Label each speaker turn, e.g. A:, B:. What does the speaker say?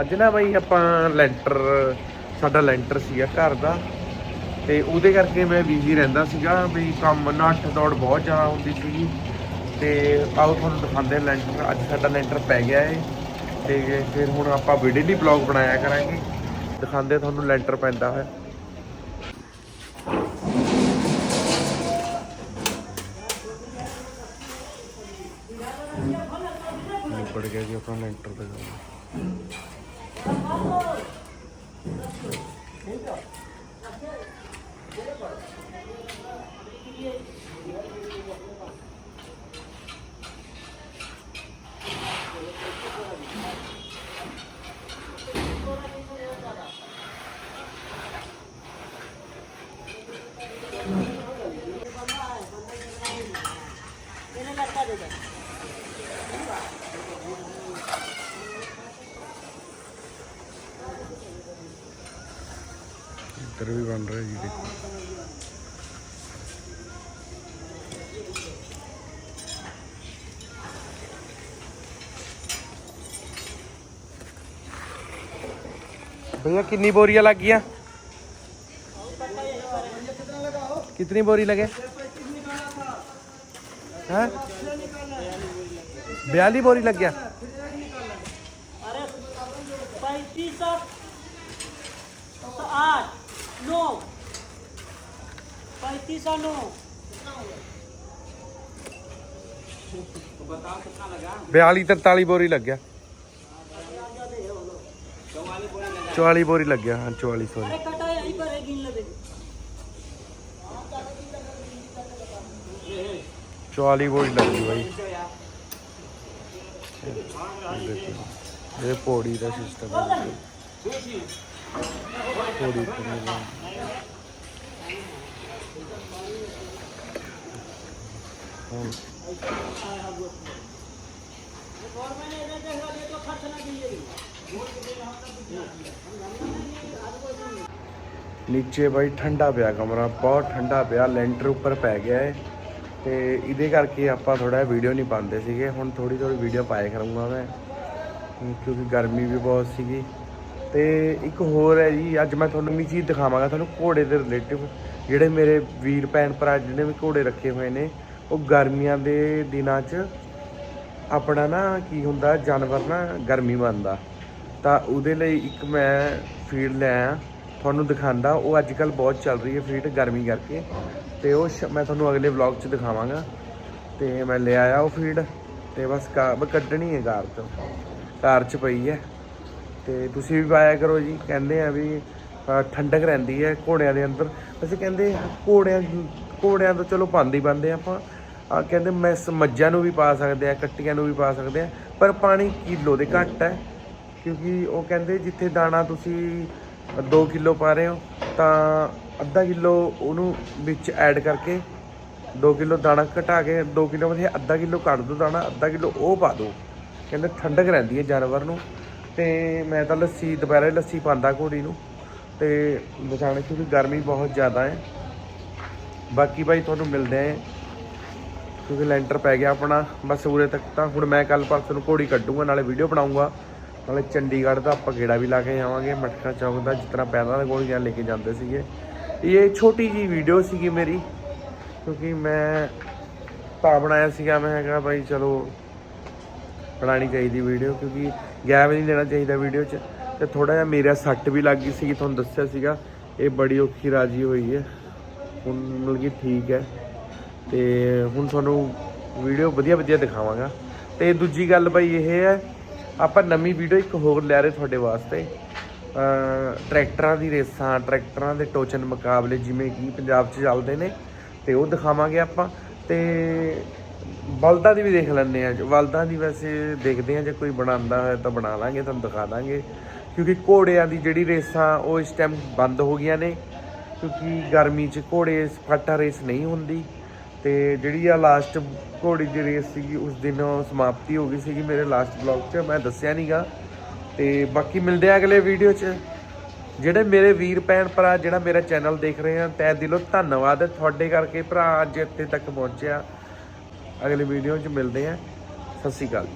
A: ਅੱਜ ਨਾ ਬਾਈ ਆਪਾਂ ਲੈਂਟਰ, ਸਾਡਾ ਲੈਂਟਰ ਸੀਗਾ ਘਰ ਦਾ। ਤੇ ਉਹਦੇ ਕਰਕੇ ਮੈਂ ਬਿਜ਼ੀ ਰਹਿੰਦਾ ਸੀਗਾ ਵੀ ਕੰਮ ਨੱਠ ਦੌੜ ਬਹੁਤ ਜ਼ਿਆਦਾ ਹੁੰਦੀ ਸੀਗੀ। ਤੇ ਆਓ ਤੁਹਾਨੂੰ ਦਿਖਾਉਂਦੇ ਲੈਂਟਰ, ਅੱਜ ਸਾਡਾ ਲੈਂਟਰ ਪੈ ਗਿਆ ਏ। ਤੇ ਫਿਰ ਹੁਣ ਆਪਾਂ ਵੀਡੀਓ ਦੀ ਬਲੌਗ ਬਣਾਇਆ ਕਰਾਂਗੇ। ਦਿਖਾਉਂਦੇ ਤੁਹਾਨੂੰ ਲੈਂਟਰ ਪੈਂਦਾ ਹੋਇਆ। ਨਿਬੜ ਗਿਆ ਜੀ ਆਪਣਾ ਲੈਂਟਰ ਦਾ ਕੰਮ Thank you. ਇੱਧਰ ਵੀ ਬਣ ਰਿਹਾ ਜੀ ਦੇਖੋ भैया कितनी बोरियां लग गया कितनी बोरी लगे हैं बयाली बोरी लग गया
B: पैंतीस नौ
A: बयाली तरताली बोरी लग गया चौवाली बोरी लग गया हाँ चौवाली सॉरी
B: अरे कटा यहीं पर है गिन लेबे
A: चौवाली बोरी लग गई भाई ये पौड़ी का सिस्टम है पौड़ी पे मिला। हाँ, ਨੀਚੇ ਬਾਈ ਠੰਡਾ ਪਿਆ ਕਮਰਾ, ਬਹੁਤ ਠੰਡਾ ਪਿਆ, ਲੈਂਟਰ ਉੱਪਰ ਪੈ ਗਿਆ ਹੈ ਤੇ ਇਹਦੇ ਕਰਕੇ ਆਪਾਂ ਥੋੜਾ ਵੀਡੀਓ ਨਹੀਂ ਪਾਉਂਦੇ ਸੀਗੇ। ਹੁਣ ਥੋੜੀ ਥੋੜੀ ਵੀਡੀਓ ਪਾਇਆ ਕਰੂੰਗਾ ਮੈਂ। ਕਿਉਂਕਿ ਗਰਮੀ ਵੀ ਬਹੁਤ ਸੀਗੀ। ਤੇ ਇੱਕ ਹੋਰ ਹੈ ਜੀ, ਅੱਜ ਮੈਂ ਤੁਹਾਨੂੰ ਵੀ ਚੀਜ਼ ਦਿਖਾਵਾਂਗਾ, ਤੁਹਾਨੂੰ ਘੋੜੇ ਦੇ ਰਿਲੇਟਿਵ ਜਿਹੜੇ ਮੇਰੇ ਵੀਰ ਭੈਣ ਭਰਾ ਜਿਹਨੇ ਵੀ ਘੋੜੇ ਰੱਖੇ ਹੋਏ ਨੇ, ਉਹ ਗਰਮੀਆਂ ਦੇ ਦਿਨਾਂ 'ਚ ਆਪਣਾ ਨਾ ਕੀ ਹੁੰਦਾ, ਜਾਨਵਰ ਨਾ ਗਰਮੀ ਮੰਨਦਾ ਤਾਂ ਉਹਦੇ ਲਈ ਇੱਕ ਮੈਂ ਫੀਡ ਲੈ ਲਿਆ ਤੁਹਾਨੂੰ ਦਿਖਾਉਂਦਾ। ਉਹ ਅੱਜ ਕੱਲ ਬਹੁਤ ਚੱਲ ਰਹੀ ਹੈ ਫੀਡ ਗਰਮੀ ਕਰਕੇ। ਤੇ ਉਹ ਸ਼- ਮੈਂ ਤੁਹਾਨੂੰ ਅਗਲੇ ਵਲੌਗ 'ਚ ਦਿਖਾਵਾਂਗਾ। ਤੇ ਮੈਂ ਲੈ ਆਇਆ ਉਹ ਫੀਡ, ਤੇ ਬਸ ਕਾ ਕੱਢਣੀ ਹੈ ਕਾਰ ਤੋਂ। ਕਾਰ 'ਚ ਪਈ ਹੈ। ਤੇ ਤੁਸੀਂ ਵੀ ਪਾਇਆ ਕਰੋ ਜੀ। ਕਹਿੰਦੇ ਆ ਵੀ ਠੰਡਕ ਰਹਿੰਦੀ ਹੈ ਘੋੜਿਆਂ ਦੇ ਅੰਦਰ। ਅਸੀਂ ਕਹਿੰਦੇ ਘੋੜਿਆਂ ਘੋੜਿਆਂ ਤੋਂ ਚਲੋ ਪਾਉਂਦੇ ਹੀ ਪਾਉਂਦੇ ਹਾਂ ਆਪਾਂ। ਕਹਿੰਦੇ ਮੈਂ ਮੱਝਾਂ ਨੂੰ ਵੀ ਪਾ ਸਕਦੇ ਆ ਕੱਟੀਆਂ ਨੂੰ ਵੀ ਪਾ ਸਕਦੇ ਆ ਪਰ ਪਾਣੀ ਕਿਲੋ ਦੇ ਘੱਟ ਹੈ। ਕਿਉਂਕਿ ਉਹ ਕਹਿੰਦੇ ਜਿੱਥੇ ਦਾਣਾ ਤੁਸੀਂ 2 ਕਿਲੋ ਪਾ ਰਹੇ ਹੋ, ਤਾਂ ਅੱਧਾ ਕਿਲੋ ਉਹਨੂੰ ਵਿੱਚ ਐਡ ਕਰਕੇ 2 ਕਿਲੋ ਦਾਣਾ ਘਟਾ ਕੇ 2 ਕਿਲੋ ਵਿੱਚ ਅੱਧਾ ਕਿਲੋ ਕੱਢ ਦੋ ਦਾਣਾ, ਅੱਧਾ ਕਿਲੋ ਉਹ ਪਾ ਦਿਓ ਕਹਿੰਦੇ ਠੰਡਕ ਰਹਿੰਦੀ ਹੈ ਜਾਨਵਰ ਨੂੰ। ਤੇ ਮੈਂ ਤਾਂ ਲੱਸੀ ਦੁਪਹਿਰੇ ਲੱਸੀ ਪਾਉਂਦਾ ਘੋੜੀ ਨੂੰ। ਤੇ ਬਚਾਣੇ ਕਿਉਂਕਿ ਗਰਮੀ ਬਹੁਤ ਜ਼ਿਆਦਾ ਹੈ। ਬਾਕੀ ਭਾਈ ਤੁਹਾਨੂੰ ਮਿਲਦੇ ਆਂ ਕਿਉਂਕਿ ਲੈਂਟਰ ਪੈ ਗਿਆ ਆਪਣਾ, ਬਸ ਉਰੇ ਤੱਕ ਤਾਂ ਹੁਣ ਮੈਂ ਕੱਲ ਪਰਸੋਂ ਨੂੰ ਘੋੜੀ ਕੱਢੂੰਗਾ, ਨਾਲੇ ਵੀਡੀਓ ਬਣਾਉਂਗਾ। ਨਾਲੇ ਚੰਡੀਗੜ੍ਹ ਦਾ ਆਪਾਂ ਗੇੜਾ ਵੀ ਲਾ ਕੇ ਜਾਵਾਂਗੇ ਮਟਕਾ ਚੌਕ ਦਾ, ਜਿਸ ਤਰ੍ਹਾਂ ਪਹਿਲਾਂ ਦੇ ਗੋਲੀਆਂ ਲੈ ਕੇ ਜਾਂਦੇ ਸੀਗੇ। ਇਹ ਛੋਟੀ ਜੀ ਵੀਡੀਓ ਸੀਗੀ ਮੇਰੀ, ਕਿਉਂਕਿ ਮੈਂ ਤਾਂ ਬਣਾਇਆ ਸੀਗਾ, ਮੈਂ ਹੈਗਾ ਭਾਈ ਚਲੋ ਬਣਾਉਣੀ ਚਾਹੀਦੀ ਵੀਡੀਓ ਕਿਉਂਕਿ ਗੈਪ ਨਹੀਂ ਦੇਣਾ ਚਾਹੀਦਾ ਵੀਡੀਓ 'ਚ। ਤੇ ਥੋੜਾ ਜਿਹਾ ਮੇਰਾ ਸੱਟ ਵੀ ਲੱਗ ਗਈ ਸੀ ਤੁਹਾਨੂੰ ਦੱਸਿਆ ਸੀਗਾ। ਇਹ ਬੜੀ ਔਖੀ ਰਾਜੀ ਹੋਈ ਹੈ। ਹੁਣ ਮਤਲਬ ਕਿ ਠੀਕ ਹੈ। ਤੇ ਹੁਣ ਤੁਹਾਨੂੰ ਵੀਡੀਓ ਵਧੀਆ ਵਧੀਆ ਦਿਖਾਵਾਂਗਾ। ਤੇ ਦੂਜੀ ਗੱਲ ਬਈ ਇਹ ਹੈ, ਆਪਾਂ ਨਵੀਂ ਵੀਡੀਓ ਇੱਕ ਹੋਰ ਲੈ ਰਹੇ ਤੁਹਾਡੇ ਵਾਸਤੇ। ਟਰੈਕਟਰਾਂ ਦੀ ਰੇਸਾਂ, ਟਰੈਕਟਰਾਂ ਦੇ ਟੋਚਨ ਮੁਕਾਬਲੇ ਜਿਵੇਂ ਕਿ ਪੰਜਾਬ 'ਚ ਚੱਲਦੇ ਨੇ, ਤੇ ਉਹ ਦਿਖਾਵਾਂਗੇ ਆਪਾਂ। ਤੇ ਬਲਦਾਂ ਦੀ ਵੀ ਦੇਖ ਲੈਂਦੇ ਆ ਬਲਦਾਂ ਦੀ ਵੈਸੇ ਦੇਖਦੇ ਆ ਜੇ ਕੋਈ ਬਣਾਉਂਦਾ ਹੋਇਆ ਤਾਂ ਬਣਾ ਲਾਂਗੇ, ਤੁਹਾਨੂੰ ਦਿਖਾ ਦਾਂਗੇ। ਕਿਉਂਕਿ ਘੋੜਿਆਂ ਦੀ ਜਿਹੜੀ ਰੇਸਾਂ ਉਹ ਇਸ ਟਾਈਮ ਬੰਦ ਹੋ ਗਈਆਂ ਨੇ, ਕਿਉਂਕਿ ਗਰਮੀ 'ਚ ਘੋੜੇ ਫਾਟਾ ਰੇਸ ਨਹੀਂ ਹੁੰਦੀ ਤੇ ਜਿਹੜੀ ਆ ਲਾਸਟ ਘੋੜੀ ਦੀ ਰੇਸ ਸੀਗੀ, ਉਸ ਦਿਨ ਉਹ ਸਮਾਪਤੀ ਹੋ ਗਈ ਸੀਗੀ ਮੇਰੇ ਲਾਸਟ ਬਲੌਗ 'ਚ, ਮੈਂ ਦੱਸਿਆ ਨਹੀਂਗਾ ਤੇ ਬਾਕੀ ਮਿਲਦੇ ਆ ਅਗਲੇ ਵੀਡੀਓ 'ਚ। ਜਿਹੜੇ ਮੇਰੇ ਵੀਰ ਭੈਣ ਭਰਾ, ਜਿਹੜਾ ਮੇਰਾ ਚੈਨਲ ਦੇਖ ਰਹੇ ਆ ਤੈ ਦਿਲੋਂ ਧੰਨਵਾਦ ਤੁਹਾਡੇ ਕਰਕੇ ਭਰਾ ਅੱਜ ਇੱਥੇ ਤੱਕ ਪਹੁੰਚਿਆ। ਅਗਲੇ ਵੀਡੀਓ 'ਚ ਮਿਲਦੇ ਆ। ਸਤਿ ਸ਼੍ਰੀ ਅਕਾਲ।